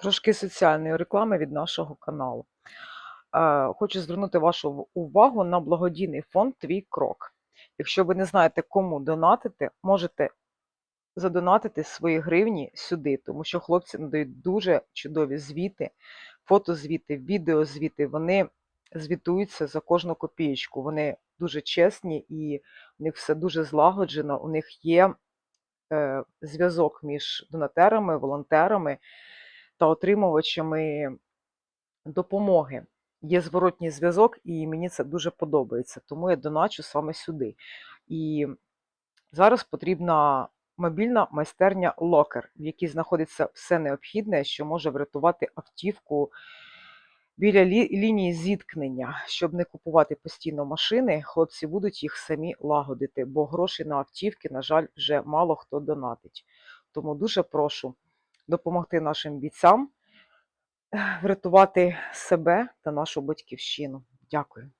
Трошки соціальної реклами від нашого каналу. Хочу звернути вашу увагу на благодійний фонд Твій крок. Якщо ви не знаєте, кому донатити, можете задонатити свої гривні сюди, тому що хлопці надають дуже чудові звіти, фотозвіти, відеозвіти. Вони звітуються за кожну копієчку. Вони дуже чесні і у них все дуже злагоджено. У них є е, зв'язок між донатерами, волонтерами та отримувачами допомоги. Є зворотній зв'язок, і мені це дуже подобається, тому я доначу саме сюди. І зараз потрібна мобільна майстерня Локер, в якій знаходиться все необхідне, що може врятувати автівку біля лі- лінії зіткнення. Щоб не купувати постійно машини, хлопці будуть їх самі лагодити, бо грошей на автівки, на жаль, вже мало хто донатить. Тому дуже прошу допомогти нашим бійцям врятувати себе та нашу батьківщину. Дякую.